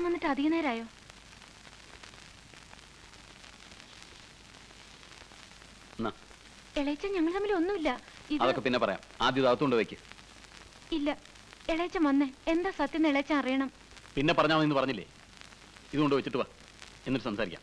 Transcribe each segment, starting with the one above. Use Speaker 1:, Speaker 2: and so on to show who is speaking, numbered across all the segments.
Speaker 1: വന്നിട്ട് അധിക നേരായോ
Speaker 2: എന്നാ
Speaker 1: ഇളയച്ച ഞങ്ങൾ തമ്മിൽ ഒന്നുമില്ല.
Speaker 2: അതൊക്കെ പിന്നെ പറയാം. ആദ്യം അകത്തുകൊണ്ട് വെക്ക്
Speaker 1: ഇല്ല. ഇളയച്ച വന്നേ. എന്താ സത്യം ഇളയച്ച അറിയണം.
Speaker 2: പിന്നെ പറഞ്ഞാൽ മതി പറഞ്ഞില്ലേ? ഇതുകൊണ്ട് വെച്ചിട്ട് വാ. എന്നിട്ട് സംസാരിക്കാം.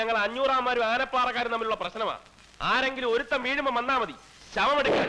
Speaker 3: ഞങ്ങൾ അഞ്ഞൂറാമാരും ആനപ്പാറക്കാരും തമ്മിലുള്ള പ്രശ്നമാ ആരെങ്കിലും ഒരുത്തം വീഴുമ്പോ വന്നാ മതി ശവമെടുക്കാൻ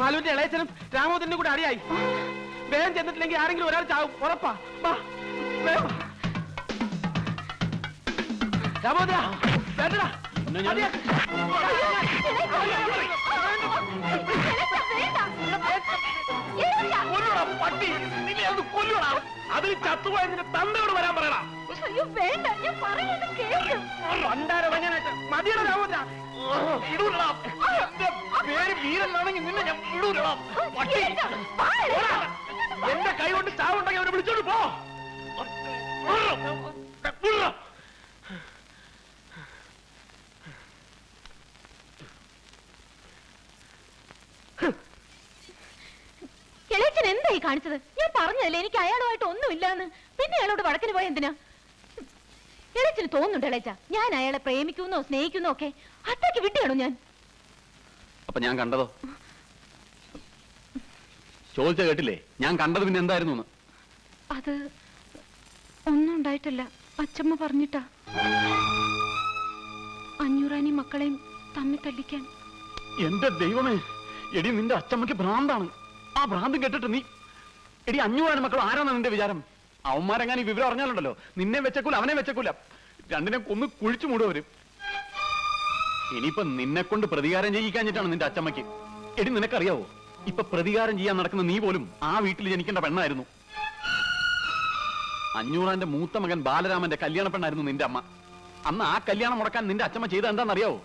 Speaker 4: മാലുവിന്റെ ഇളയച്ചനും രാമോദരനും കൂടെ അടിയായി. വേഗം ചെന്നിട്ടില്ലെങ്കിൽ ആരെങ്കിലും ഒരാൾ ചാവും. ഉറപ്പാ. വാ, വേഗം വാ. രാമോദര വേണ്ടടാ.
Speaker 2: പിന്നെ ഞാൻ-
Speaker 4: അടിയാ. കൊല്ലുടാ, പട്ടി നിന്നെ അത് കൊല്ലുടാ അതിൽ ചത്തുപോയ നിന്റെ തന്തയോട് വരാൻ പറയടാ
Speaker 1: അയ്യോ വേണ്ട ഞാൻ പറയുന്നത് കേൾക്ക്
Speaker 4: രണ്ടാര വഞ്ഞനായിട്ട് മതിയുടെ രാമോദര ഇടൂലടാ എന്റെ പേര് വീരനാണെങ്കിൽ നിന്നെ ഞാൻ വിടൂലടാ പട്ടി ഓടാ. എന്റെ കൈ കൊണ്ട് ചാവുണ്ടെങ്കിൽ അവനെ വിളിച്ചോണ്ട് പോ
Speaker 1: എന്തായി കാണിച്ചത്? ഞാൻ പറഞ്ഞതല്ലേ എനിക്ക് അയാളുമായിട്ട് ഒന്നുമില്ലാന്ന്. പിന്നെ അയാളോട് വടക്കിന് പോയ എന്തിനാ? ഇളയച്ചന് തോന്നുന്നുണ്ട് ഇളയച്ച. ഞാൻ അയാളെ പ്രേമിക്കുന്നോ സ്നേഹിക്കുന്നോ ഒക്കെ അത്രയ്ക്ക് വിട്ടിയാണോ ഞാൻ?
Speaker 2: അപ്പൊ ഞാൻ കണ്ടതോ? ചോദിച്ച കേട്ടില്ലേ? ഞാൻ കണ്ടത് പിന്നെ എന്തായിരുന്നു
Speaker 1: അത് ഒന്നും ഉണ്ടായിട്ടില്ല. അച്ചമ്മ പറഞ്ഞിട്ടാ. അഞ്ഞൂറാനി മക്കളെയും തമ്മിൽ തല്ലിക്കാൻ.
Speaker 2: എന്റെ ദൈവമേ എടി നിന്റെ അച്ചമ്മയ്ക്ക് ഭ്രാന്താണ്. ആ ഭ്രാന്ത് കേട്ടിട്ട് നീ എടി അഞ്ഞൂറാണ് മക്കൾ ആരാണ് നിന്റെ വിചാരം? അവന്മാരെങ്ങാനും ഈ വിവരം അറിഞ്ഞാലുണ്ടല്ലോ. നിന്നെ വെച്ചക്കൂല അവനെ വെച്ചക്കൂല. രണ്ടിനെ കൊന്ന് കുഴിച്ചു മൂടുവരും ഇനിയിപ്പൊ നിന്നെ കൊണ്ട് പ്രതികാരം ചെയ്യിക്കാഞ്ഞിട്ടാണ് നിന്റെ അച്ചമ്മയ്ക്ക്. എടി നിനക്കറിയാവോ? ഇപ്പൊ പ്രതികാരം ചെയ്യാൻ നടക്കുന്ന നീ പോലും ആ വീട്ടിൽ ജനിക്കേണ്ട പെണ്ണായിരുന്നു. അഞ്ഞൂറാന്റെ മൂത്ത മകൻ ബാലരാമന്റെ കല്യാണ പെണ്ണായിരുന്നു നിന്റെ അമ്മ. അന്ന് ആ കല്യാണം മുടക്കാൻ നിന്റെ അച്ഛമ്മ ചെയ്ത എന്താണെന്നറിയാവോ?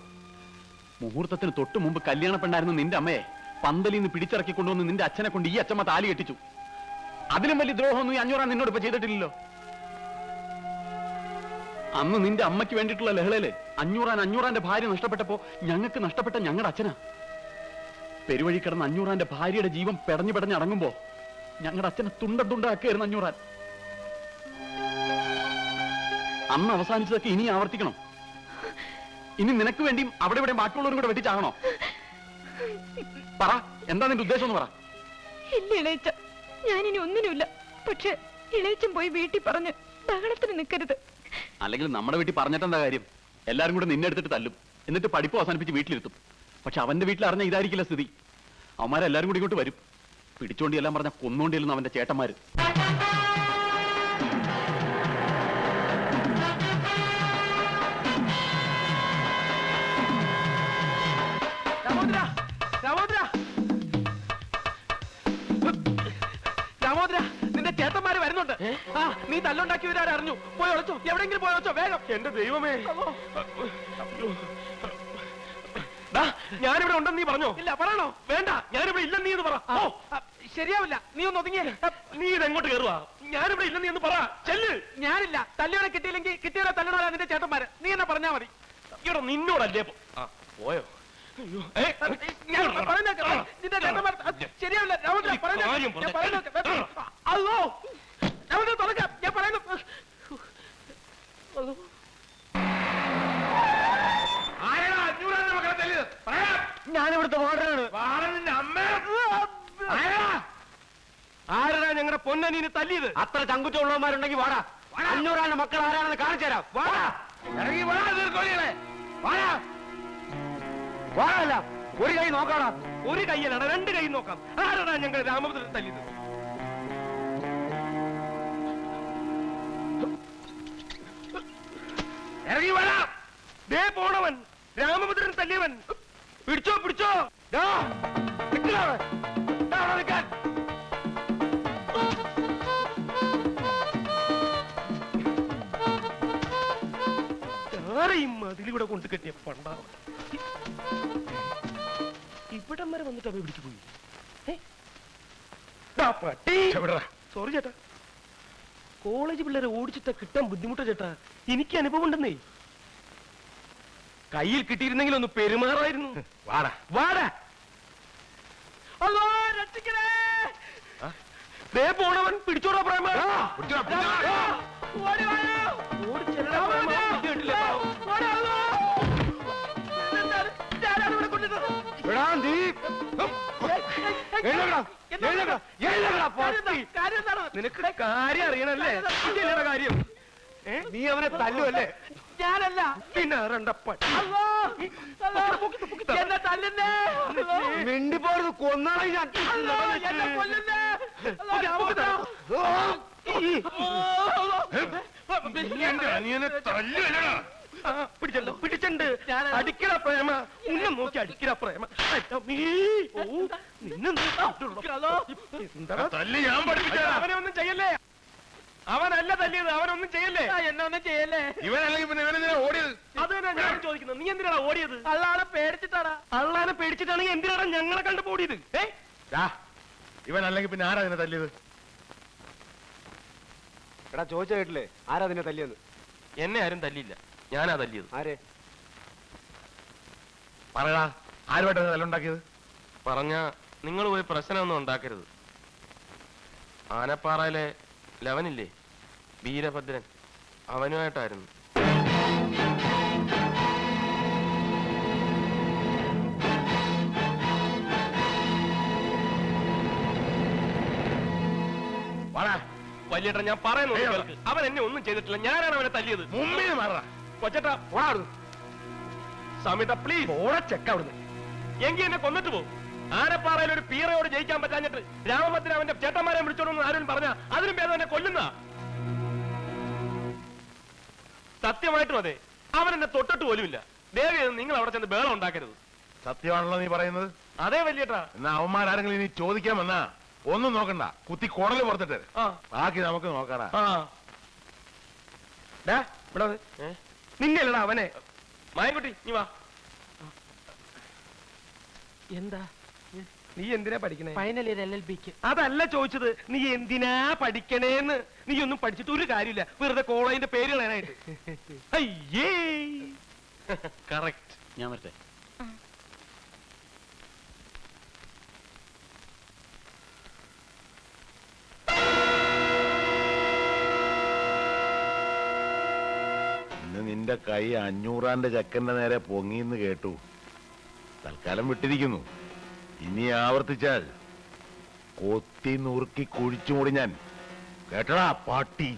Speaker 2: മുഹൂർത്തത്തിന് തൊട്ടു മുമ്പ് കല്യാണ പെണ്ണായിരുന്നു നിന്റെ അമ്മയെ. പന്തലിൽ നിന്ന് പിടിച്ചിറക്കി കൊണ്ടുവന്ന് നിന്റെ അച്ഛനെ കൊണ്ട് ഈ അച്ഛമ്മ താലി കെട്ടിച്ചു. അതിലും വലിയ ദ്രോഹമൊന്നും ഈ അഞ്ഞൂറാൻ നിന്നോട് ഇപ്പൊ ചെയ്തിട്ടില്ലല്ലോ. അന്ന് നിന്റെ അമ്മയ്ക്ക് വേണ്ടിയിട്ടുള്ള ലഹളയിലെ അഞ്ഞൂറാൻ അഞ്ഞൂറാന്റെ ഭാര്യ നഷ്ടപ്പെട്ടപ്പോ ഞങ്ങൾക്ക് നഷ്ടപ്പെട്ട ഞങ്ങളുടെ അച്ഛനാ. പെരുവഴി കിടന്ന അഞ്ഞൂറാന്റെ ഭാര്യയുടെ ജീവൻ പെടഞ്ഞു പെടഞ്ഞ് അടങ്ങുമ്പോ ഞങ്ങളുടെ അച്ഛനെ തുണ്ട തുണ്ടാക്കുകയായിരുന്നു അഞ്ഞൂറാൻ. അന്ന് അവസാനിച്ചതൊക്കെ ഇനി ആവർത്തിക്കണം. ഇനി നിനക്ക് വേണ്ടിയും അവിടെ ഇവിടെ ബാക്കിയുള്ളവരും കൂടെ വെട്ടിച്ചാകണോ? പറ എന്താ നിന്റെ ഉദ്ദേശം എന്ന് പറ.
Speaker 1: ഞാനിനി ഒന്നിനുമില്ല. പക്ഷെ ഇളയച്ചൻ പോയി വീട്ടിൽ പറഞ്ഞ് ബഹളത്തിന് നിൽക്കരുത്.
Speaker 2: അല്ലെങ്കിൽ നമ്മുടെ വീട്ടിൽ പറഞ്ഞിട്ടെന്താ കാര്യം? എല്ലാരും കൂടെ നിന്നെ എടുത്തിട്ട് തല്ലും. എന്നിട്ട് പഠിപ്പ് അവസാനിപ്പിച്ച് വീട്ടിലിരുത്തും. പക്ഷെ അവന്റെ വീട്ടിൽ അറിഞ്ഞ ഇതായിരിക്കില്ല സ്ഥിതി. അവന്മാരെല്ലാരും കൂടി ഇങ്ങോട്ട് വരും. പിടിച്ചോണ്ടി എല്ലാം പറഞ്ഞ കൊന്നുകൊണ്ടിരുന്നു അവന്റെ ചേട്ടന്മാര്.
Speaker 4: ആ നീ തല്ലുണ്ടാക്കിയവരാരെ അറിഞ്ഞു. പോയി ഒളിച്ചോ. എവിടെങ്കിലും പോയി ഒളിച്ചോ. വേഗം.
Speaker 3: എന്റെ ദൈവമേ. ദാ, ഞാനിവിടെ ഉണ്ടെന്ന് നീ പറഞ്ഞോ?
Speaker 4: ഇല്ല പറയണോ?
Speaker 3: വേണ്ട ഞാനിവിടെ ഇല്ലെന്ന് നീ എന്ന് പറ. ഓ
Speaker 4: ശരിയാവില്ല. നീ ഒന്ന് ഒതുങ്ങിയേ.
Speaker 3: നീ ഇത് ഇതെങ്ങോട്ട് കയറുവാ ഞാനിവിടെ ഇല്ലെന്ന് നീ എന്ന് പറ. ചെല്ല്.
Speaker 4: ഞാനില്ല. തല്ലിയോടെ കിട്ടിയില്ലെങ്കിൽ കിട്ടിയോടെ തല്ലണോടാ നിന്റെ ചേട്ടന്മാര്. നീ എന്നെ പറഞ്ഞാ മതി.
Speaker 3: ഇവിടെ നിന്നോടല്ലേ പോയോ? അയ്യോ ഏ,
Speaker 4: ഞാൻ
Speaker 3: ഇങ്ങോട്ട് വാ.
Speaker 4: പറയുന്നേക്ക്. നിന്റെ ചേട്ടന്മാർ അത് ശരിയാവില്ല രാമചന്ദ്ര,
Speaker 3: ഈ
Speaker 4: പറയുന്നേക്ക്.
Speaker 3: കാര്യം
Speaker 4: ഞാൻ
Speaker 3: പറഞ്ഞേ.
Speaker 4: പറയുന്നേക്ക്. അല്ലോ രാമചന്ദ്ര, തുറക്കാം. ഞാൻ പറയുന്നു അല്ലോ.
Speaker 3: ഞാനിവിടുത്തെ വാർഡനാണ് ആരാ ഞങ്ങളുടെ പൊന്നനീനെ തല്ലിയത്?
Speaker 2: അത്ര ചങ്കുറ്റുള്ളവന്മാരുണ്ടെങ്കിൽ വാടാ. അഞ്ഞൂറാന്റെ മക്കൾ ആരാണെന്ന് കാണിച്ചു തരാം. വാടാ.
Speaker 3: ഇറങ്ങി വാ നീർക്കോലികളെ
Speaker 2: വാടാ. വാടല്ല ഒരു കൈ നോക്കാടാ.
Speaker 3: ഒരു കൈയല്ലട രണ്ട് കൈ നോക്കാം. ആരാണ് ഞങ്ങൾ രാമഭദ്രൻ തല്ലിയത്? ഇറങ്ങി വേടാ. ദേ പോണവൻ രാമഭദ്രൻ തല്ലിയവൻ. പിടിച്ചോ പിടിച്ചോ. ദാ, നിക്കടാ മതിലൂടെ കൊണ്ട് കെട്ടിയ പണ്ടാവൻ ഇവിടം വരെ വന്നിട്ട് അവ പിടിച്ചു പോയി. സോറി ചേട്ടാ. കോളേജ് പിള്ളേരെ ഓടിച്ചിട്ട് കിട്ടാൻ ബുദ്ധിമുട്ടാ ചേട്ടാ. എനിക്ക് അനുഭവം ഉണ്ടെന്നേ. കയ്യിൽ കിട്ടിയിരുന്നെങ്കിൽ ഒന്ന് പെരുമാറായിരുന്നു. വാടാ. വാടാ. പോണവൻ പിടിച്ചോടാ പ്രേമ. നിനക്ക് കാര്യം അറിയണല്ലേ? കാര്യം
Speaker 2: നീ അവനെ തല്ലുവല്ലേ?
Speaker 4: ഞാനല്ല.
Speaker 3: പിന്നെ
Speaker 2: മിണ്ടിപ്പോരുത് കൊന്നാളെ ഞാൻ.
Speaker 3: അനിയനെ ആ, പിടിച്ചല്ലോ പിടിച്ചിട്ടുണ്ട്
Speaker 4: ഞാനാ.
Speaker 3: അടിക്കട പ്രേമ. ഉന്നം നോക്കി അടിക്കട പ്രേമ. അവനൊന്നും നിന്നെ ചെയ്യല്ലേ. അവനല്ല തല്ലിയത് അവനൊന്നും ചെയ്യല്ലേ.
Speaker 4: ആ, എന്നെ ഒന്നും ചെയ്യല്ലേ.
Speaker 5: ഇവനല്ലെങ്കിൽ പിന്നെ ഇവനെന്തിനാ ഓടിയത്?
Speaker 3: അത് തന്നെ ഞാൻ ചോദിക്കുന്നത് നീ എന്തിനാണ് ഓടിയത്?
Speaker 4: അള്ളാനെ പേടിച്ചിട്ടാടാ.
Speaker 3: അള്ളാനെ പേടിച്ചിട്ടാണെങ്കിൽ എന്തിനാണ് ഞങ്ങളെ കണ്ടു ഓടിയത് ഏ?
Speaker 5: ഇവനല്ലെങ്കിൽ പിന്നെ ആരാ ഇതിനെ തല്ലിയത്?
Speaker 2: എടാ ചോദിച്ച കേട്ടില്ലേ? ആരാ നിന്നെ തല്ലിയത്?
Speaker 3: എന്നെ ആരും തല്ലിയില്ല. ഞാനാ തല്ലിയത്
Speaker 2: ആരെ?
Speaker 5: പറയടാ ആരുമായിട്ടാണ് തല്ലുണ്ടാക്കിയത്
Speaker 3: പറഞ്ഞ നിങ്ങൾ പോയി പ്രശ്നമൊന്നും ഉണ്ടാക്കരുത്. ആനപ്പാറയിലെ ലവനില്ലേ? വീരഭദ്രൻ. അവനുമായിട്ടായിരുന്നു.
Speaker 5: വലിയ
Speaker 3: വലിയേട്ടൻ ഞാൻ പറയുന്നു അവൻ എന്നെ ഒന്നും ചെയ്തിട്ടില്ല. ഞാനാണ് അവനെ തല്ലിയത്.
Speaker 5: മുമ്പിൽ മാറാ
Speaker 3: കൊച്ചേട്ടാ
Speaker 2: ഓടാടുന്നു
Speaker 3: സമിത പ്ലീസ്
Speaker 2: ഓടച്ചക്ക അവിടുന്ന്.
Speaker 3: എങ്കി എന്നെ കൊന്നിട്ട് പോകും ആനപ്പാറയിൽ ഒരു പീറയോട് ജയിക്കാൻ പറ്റാഞ്ഞിട്ട് രാമഭദ്രൻ അവന്റെ ചേട്ടന്മാരെ വിളിച്ചോണെന്ന് ആരും പറഞ്ഞ അതിനും ഭേദം എന്നെ കൊല്ലുന്ന. സത്യമായിട്ടും അതെ. അവൻ എന്നെ തൊട്ടിട്ട് പോലുമില്ല. ദേവി നിങ്ങൾ അവിടെ ചെന്ന് ബേളം ഉണ്ടാക്കരുത്.
Speaker 5: സത്യമാണല്ലോ നീ പറയുന്നത്.
Speaker 3: അതേ വലിയേട്ടാ.
Speaker 5: എന്നാ അവന്മാരാരെങ്കിലും ഇനി ചോദിക്കാൻ വന്നാ ഒന്നും നോക്കണ്ട. കുത്തി കുടൽ പുറത്തിട്ട് ബാക്കി നമുക്ക് നോക്കാടാ.
Speaker 3: ഇവിടെ. നിന്നെയല്ലടാ അവനെ. മായൻകുട്ടി നീ വാ.
Speaker 4: എന്താ?
Speaker 3: നീ എന്തിനാ പഠിക്കണേ?
Speaker 4: ഫൈനൽ ഇയർ എൽ എൽ ബിക്ക്
Speaker 3: അതല്ല ചോദിച്ചത്. നീ എന്തിനാ പഠിക്കണേന്ന്? നീ ഒന്നും പഠിച്ചിട്ട് ഒരു കാര്യമില്ല. വെറുതെ കോളേജിന്റെ പേര് കളയാനായിട്ട്. അയ്യേ. കറക്റ്റ്
Speaker 2: ഞാൻ വരട്ടെ.
Speaker 5: നിന്റെ കൈ അഞ്ഞൂറാന്റെ ചക്കന്റെ നേരെ പൊങ്ങിന്ന് കേട്ടു. തൽക്കാലം വിട്ടിരിക്കുന്നു. ഇനി ആവർത്തിച്ചാൽ കൊത്തി നുറുക്കി കുഴിച്ചു മൂടി ഞാൻ. കേട്ടടാ പാട്ടി.